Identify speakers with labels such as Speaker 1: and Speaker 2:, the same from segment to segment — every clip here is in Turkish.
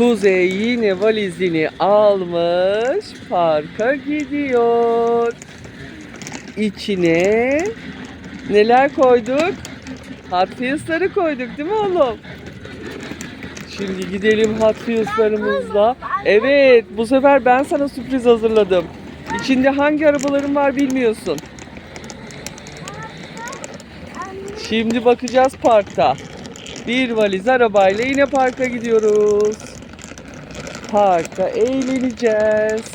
Speaker 1: Kuzey yine valizini almış parka gidiyor. İçine neler koyduk? Hot Wheels'ları koyduk değil mi oğlum? Şimdi gidelim Hot Wheels'larımızla. Evet bu sefer ben sana sürpriz hazırladım. İçinde hangi arabaların var bilmiyorsun. Şimdi bakacağız parkta. Bir valiz arabayla yine parka gidiyoruz. Parkta eğleneceğiz.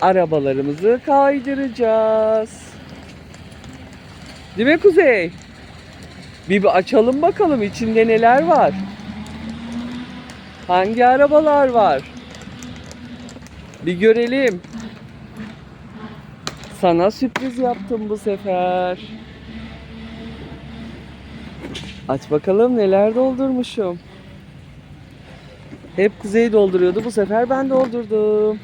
Speaker 1: Arabalarımızı kaydıracağız. Değil mi Kuzey? Bir, bir açalım bakalım içinde neler var. Hangi arabalar var? Bir görelim. Sana sürpriz yaptım bu sefer. Aç bakalım neler doldurmuşum. Hep Kuzey dolduruyordu. Bu sefer ben doldurdum.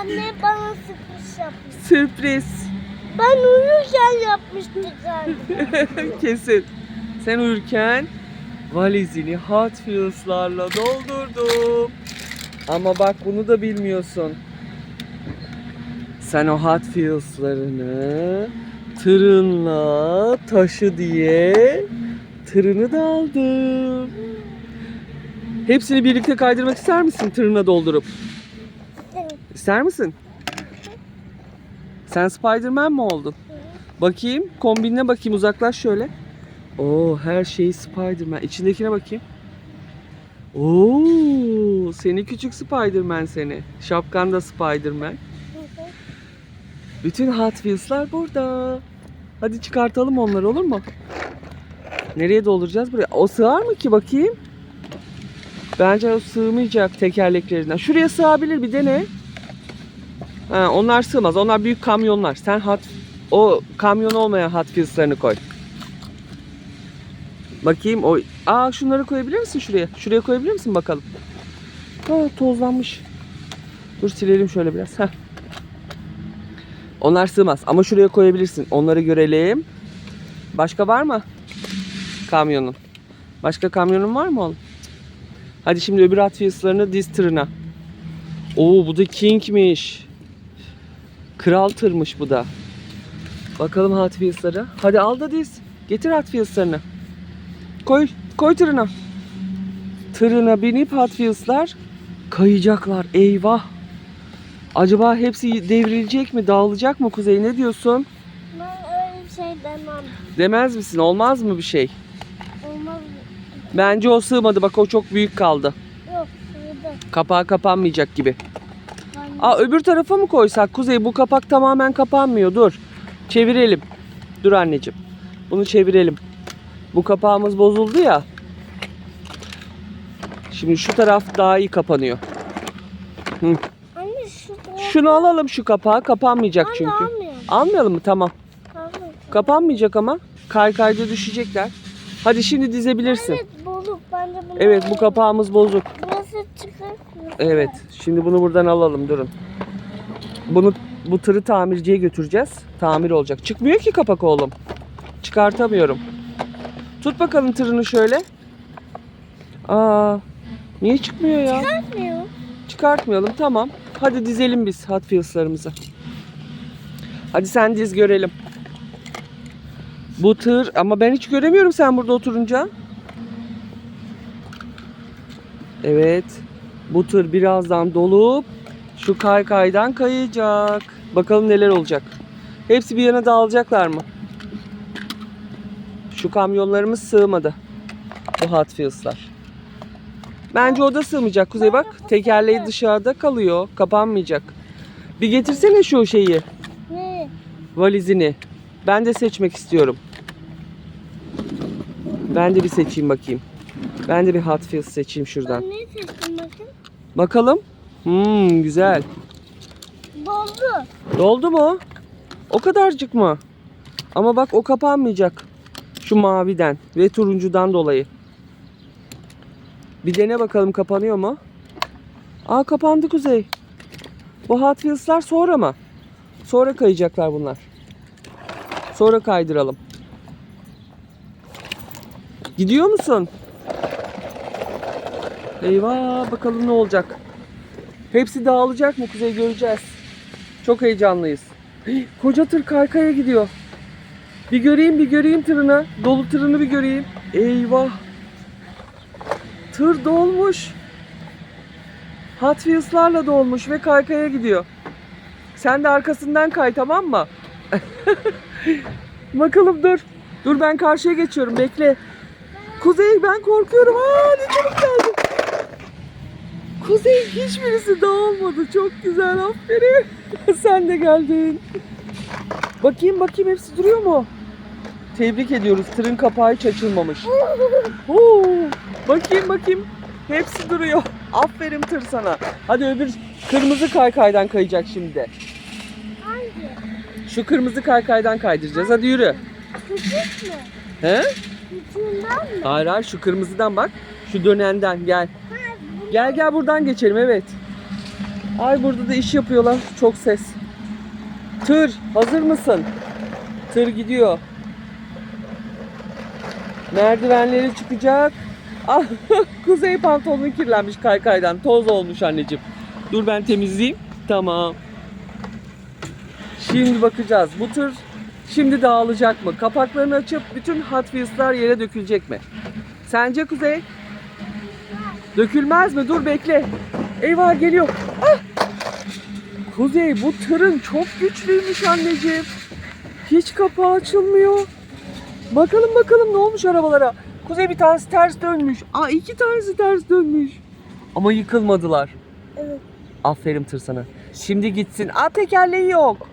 Speaker 2: Anne bana sürpriz yapmış.
Speaker 1: Sürpriz.
Speaker 2: Ben uyurken yapmıştı galiba.
Speaker 1: Kesin. Sen uyurken valizini Hot Wheels'larla doldurdum. Ama bak bunu da bilmiyorsun. Sen o Hot Wheels'larını tırınla taşı diye tırını da aldım. Hepsini birlikte kaydırmak ister misin tırına doldurup? İster misin? Sen Spider-Man mi oldun? Bakayım. Kombinine bakayım. Uzaklaş şöyle. Oo her şey Spider-Man. İçindekine bakayım. Oo seni küçük Spider-Man seni. Şapkan da Spider-Man. Bütün Hot Wheels'lar burada. Hadi çıkartalım onları olur mu? Nereye dolduracağız buraya? O sığar mı ki bakayım? Bence o sığmayacak tekerleklerinden. Şuraya sığabilir bir dene. Ha, onlar sığmaz. Onlar büyük kamyonlar. Sen hot o kamyon olmayan Hot Wheels'larını koy. Bakayım o. Aa şunları koyabilir misin şuraya? Şuraya koyabilir misin bakalım? Ha tozlanmış. Dur silelim şöyle biraz. Heh. Onlar sığmaz ama şuraya koyabilirsin. Onları görelim. Başka var mı? Kamyonun. Başka kamyonun var mı oğlum? Hadi şimdi öbür Hot Wheels'larını diz tırına. Oo bu da King'miş. Kral tırmış bu da. Bakalım Hot Wheels'ları. Hadi al da diz. Getir Hot Wheels'larını. Koy, koy tırına. Tırına binip Hot Wheels'lar kayacaklar. Eyvah. Acaba hepsi devrilecek mi, dağılacak mı Kuzey? Ne diyorsun?
Speaker 2: Ben öyle bir şey demem.
Speaker 1: Demez misin? Olmaz mı bir şey? Bence o sığmadı. Bak o çok büyük kaldı.
Speaker 2: Yok şurada.
Speaker 1: Kapağı kapanmayacak gibi.
Speaker 2: Anne.
Speaker 1: Aa öbür tarafa mı koysak Kuzey? Bu kapak tamamen kapanmıyor. Dur. Çevirelim. Dur anneciğim. Bunu çevirelim. Bu kapağımız bozuldu ya. Şimdi şu taraf daha iyi kapanıyor.
Speaker 2: Anne şurada.
Speaker 1: Şunu alalım şu kapağı. Kapanmayacak
Speaker 2: Anne
Speaker 1: çünkü.
Speaker 2: almıyorum.
Speaker 1: Almayalım mı? Tamam. Kapanmayacak ama. Kaykayda düşecekler. Hadi şimdi dizebilirsin.
Speaker 2: Evet
Speaker 1: Evet bu kapağımız bozuk.
Speaker 2: Burası burası
Speaker 1: Evet. Şimdi bunu buradan alalım. Durun. Bunu bu tırı tamirciye götüreceğiz. Tamir olacak. Çıkmıyor ki kapak oğlum. Çıkartamıyorum. Tut bakalım tırını şöyle. Aa, niye çıkmıyor ya?
Speaker 2: Çıkartmıyor.
Speaker 1: Çıkartmayalım. Tamam. Hadi dizelim biz Hot Wheels'larımızı. Hadi sen diz görelim. Bu tır ama ben hiç göremiyorum sen burada oturunca. Evet. Bu tır birazdan dolup şu kaykaydan kayacak. Bakalım neler olacak. Hepsi bir yana dağılacaklar mı? Şu kamyonlarımız sığmadı. Bu Hot Wheels'lar. Bence o da sığmayacak Kuzey bak. Tekerleği dışarıda kalıyor. Kapanmayacak. Bir getirsene şu şeyi.
Speaker 2: Ne?
Speaker 1: Valizini. Ben de seçmek istiyorum. Ben de bir seçeyim bakayım. Ben de bir Hot Wheels seçeyim şuradan.
Speaker 2: Ben ne seçtim bakın.
Speaker 1: Bakalım. Hmm, güzel.
Speaker 2: Doldu.
Speaker 1: Doldu mu? O kadarcık mı? Ama bak o kapanmayacak. Şu maviden ve turuncudan dolayı. Bir dene bakalım kapanıyor mu? Aa kapandı Kuzey. Bu Hot Wheels'lar sonra mı? Sonra kayacaklar bunlar. Sonra kaydıralım. Gidiyor musun? Eyvah bakalım ne olacak. Hepsi dağılacak mı Kuzey göreceğiz. Çok heyecanlıyız. Koca tır kaykaya gidiyor. Bir göreyim bir göreyim tırını. Dolu tırını bir göreyim. Eyvah. Tır dolmuş. Hot dolmuş ve kaykaya gidiyor. Sen de arkasından kay tamam mı? Bakalım dur. Dur ben karşıya geçiyorum bekle. Kuzey ben korkuyorum. Aa ne çabuk geldi. Kuzey hiçbirisi dağılmadı. Çok güzel aferin. Sen de geldin. Bakayım bakayım hepsi duruyor mu? Tebrik ediyoruz. Tırın kapağı hiç açılmamış. Oo, bakayım bakayım. Hepsi duruyor. Aferin tır sana. Hadi öbür kırmızı kaykaydan kayacak şimdi.
Speaker 2: Hangi?
Speaker 1: Şu kırmızı kaykaydan kaydıracağız. Hadi yürü.
Speaker 2: Küçük mü?
Speaker 1: He?
Speaker 2: Küçüğünden mi?
Speaker 1: Hayır hayır şu kırmızıdan bak. Şu dönenden gel. Gel gel buradan geçelim evet. Ay burada da iş yapıyorlar. Çok ses. Tır hazır mısın? Tır gidiyor. Merdivenleri çıkacak. Ah, kuzey pantolonun kirlenmiş kaykaydan. Toz olmuş anneciğim. Dur ben temizleyeyim. Tamam. Şimdi bakacağız. Bu tır şimdi dağılacak mı? Kapaklarını açıp bütün Hot yere dökülecek mi? Sence Kuzey? Dökülmez mi? Dur bekle. Eyvah geliyor. Ah! Kuzey bu tırın çok güçlüymüş anneciğim. Hiç kapağı açılmıyor. Bakalım bakalım ne olmuş arabalara. Kuzey bir tanesi ters dönmüş. Aa iki tanesi ters dönmüş. Ama yıkılmadılar.
Speaker 2: Evet.
Speaker 1: Aferin tır sana. Şimdi gitsin. Aa tekerleği yok.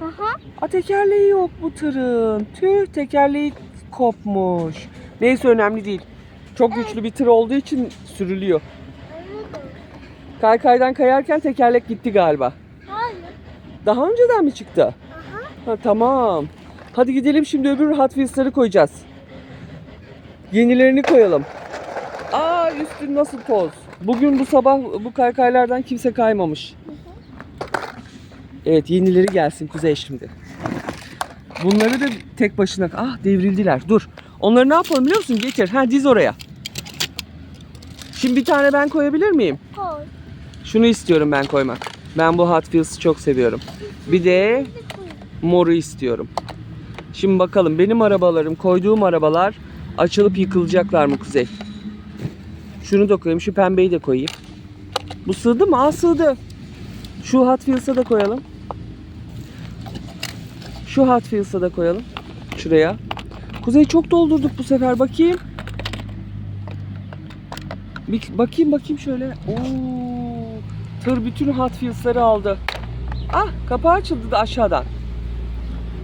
Speaker 2: Aha.
Speaker 1: Aa tekerleği yok bu tırın. Tüh tekerleği kopmuş. Neyse önemli değil. Çok güçlü bir tır olduğu için sürülüyor. Kaykaydan kayarken tekerlek gitti galiba.
Speaker 2: Hayır.
Speaker 1: Daha önceden mi çıktı?
Speaker 2: Aha.
Speaker 1: Ha, tamam. Hadi gidelim şimdi öbür Hot Wheels'ları koyacağız. Yenilerini koyalım. Aa üstün nasıl toz. Bugün bu sabah bu kaykaylardan kimse kaymamış. Evet yenileri gelsin Kuzey şimdi. Bunları da tek başına... Ah devrildiler. Dur. Onları ne yapalım biliyor musun? Getir. Ha diz oraya. Şimdi bir tane ben koyabilir miyim?
Speaker 2: Koy.
Speaker 1: Şunu istiyorum ben koymak. Ben bu Hot Wheels'ı çok seviyorum. Bir de moru istiyorum. Şimdi bakalım benim arabalarım, koyduğum arabalar açılıp yıkılacaklar mı Kuzey? Şunu da koyayım, şu pembeyi de koyayım. Bu sığdı mı? Aa sığdı. Şu Hot Wheels'a da koyalım. Şu Hot Wheels'a da koyalım. Şuraya. Kuzey çok doldurduk bu sefer. Bakayım. Bir bakayım bakayım şöyle. Oo, tır bütün Hot Wheels'ları aldı. Ah kapağı açıldı da aşağıdan.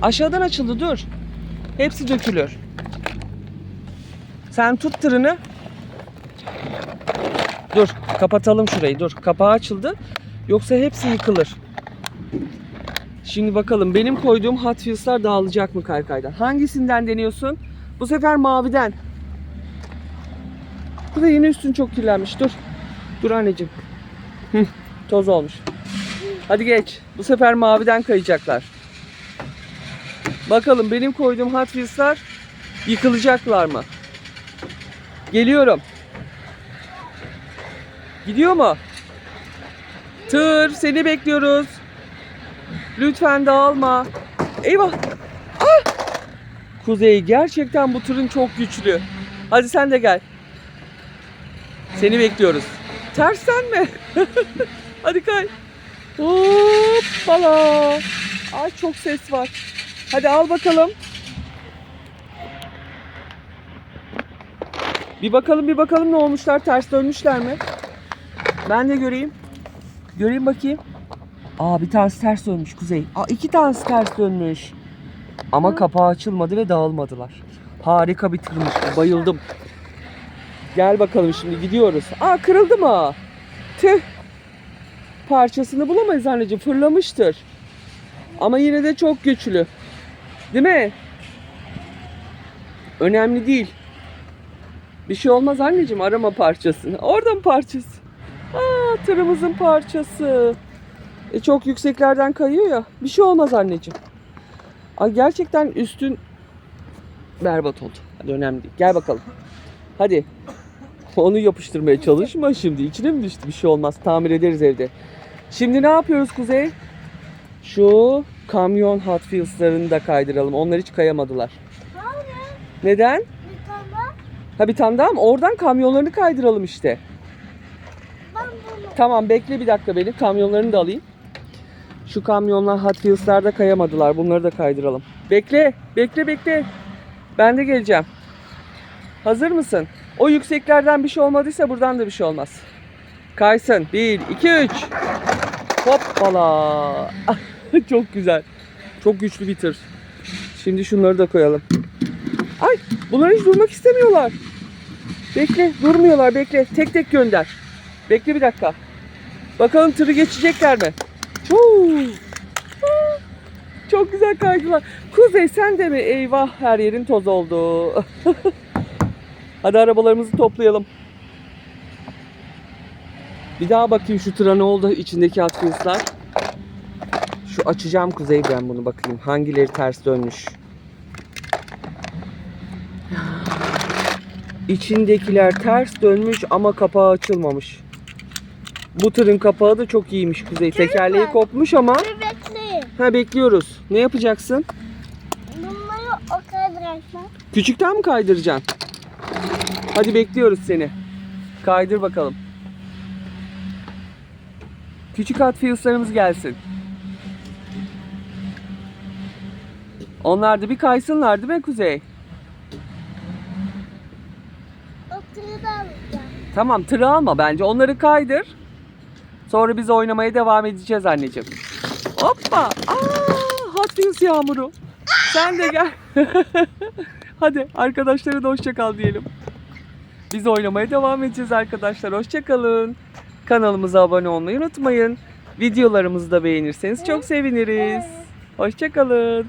Speaker 1: Aşağıdan açıldı dur. Hepsi dökülür. Sen tut tırını. Dur kapatalım şurayı dur. Kapağı açıldı. Yoksa hepsi yıkılır. Şimdi bakalım benim koyduğum Hot Wheels'lar dağılacak mı kaykaydan? Hangisinden deniyorsun? Bu sefer maviden. Bu da yine üstün çok kirlenmiş. Dur. Dur anneciğim. Toz olmuş. Hadi geç. Bu sefer maviden kayacaklar. Bakalım benim koyduğum Hot Wheels'lar yıkılacaklar mı? Geliyorum. Gidiyor mu? Tır seni bekliyoruz. Lütfen dağılma. Eyvah. Ah! Kuzey gerçekten bu tırın çok güçlü. Hadi sen de gel. Seni bekliyoruz. Tersten mi? Hadi kay. Hoppala. Ay çok ses var. Hadi al bakalım. Bir bakalım bir bakalım ne olmuşlar ters dönmüşler mi? Ben de göreyim. Göreyim bakayım. Aa bir tanesi ters dönmüş Kuzey. Aa iki tanesi ters dönmüş. Ama kapağı açılmadı ve dağılmadılar. Harika bir tırmış. Bayıldım. Gel bakalım şimdi gidiyoruz. Aa kırıldı mı? Tüh. Parçasını bulamayız anneciğim. Fırlamıştır. Ama yine de çok güçlü. Değil mi? Önemli değil. Bir şey olmaz anneciğim arama parçasını. Oradan parçası. Aa tırımızın parçası. E, çok yükseklerden kayıyor ya. Bir şey olmaz anneciğim. Ay gerçekten üstün berbat oldu. Hadi önemli değil. Gel bakalım. Hadi. Onu yapıştırmaya çalışma şimdi. İçine mi düştü? Bir şey olmaz. Tamir ederiz evde. Şimdi ne yapıyoruz Kuzey? Şu kamyon Hot Wheels'larını da kaydıralım. Onlar hiç kayamadılar.
Speaker 2: Hayır.
Speaker 1: Neden?
Speaker 2: Bir tane
Speaker 1: Ha bir tane daha mı? Oradan kamyonlarını kaydıralım işte.
Speaker 2: ben bunu.
Speaker 1: Tamam bekle bir dakika beni. Kamyonlarını da alayım. Şu kamyonlar Hot Wheels'larda kayamadılar. Bunları da kaydıralım. Bekle, bekle, bekle. Ben de geleceğim. Hazır mısın? O yükseklerden bir şey olmadıysa buradan da bir şey olmaz. Kaysın. 1, 2, 3. Hoppala. Çok güzel. Çok güçlü bir tır. Şimdi şunları da koyalım. Ay bunlar hiç durmak istemiyorlar. Bekle durmuyorlar bekle. Tek tek gönder. Bekle bir dakika. Bakalım tırı geçecekler mi? Çok güzel kaydılar. Kuzey sen de mi? Eyvah her yerin toz oldu. Hadi arabalarımızı toplayalım. Bir daha bakayım şu tıra ne oldu içindeki Hot Şu açacağım Kuzey ben bunu bakayım. Hangileri ters dönmüş. İçindekiler ters dönmüş ama kapağı açılmamış. Bu tırın kapağı da çok iyiymiş Kuzey. Tekerleği
Speaker 2: var.
Speaker 1: kopmuş ama
Speaker 2: bekleyin.
Speaker 1: ha bekliyoruz. Ne yapacaksın?
Speaker 2: Bunları o bırakma.
Speaker 1: Küçükten mi kaydıracaksın? Hadi bekliyoruz seni. Kaydır bakalım. Küçük Hot Wheels'larımız gelsin. Onlar da bir kaysınlar değil mi Kuzey?
Speaker 2: Tırı da alacağım.
Speaker 1: Tamam tırı alma bence. Onları kaydır. Sonra biz oynamaya devam edeceğiz anneciğim. Hoppa. Aa, Hot Wheels yağmuru. Sen de gel. Hadi arkadaşlara da hoşça kal diyelim. Biz oynamaya devam edeceğiz arkadaşlar. Hoşça kalın. Kanalımıza abone olmayı unutmayın. Videolarımızı da beğenirseniz çok seviniriz. Hoşça kalın.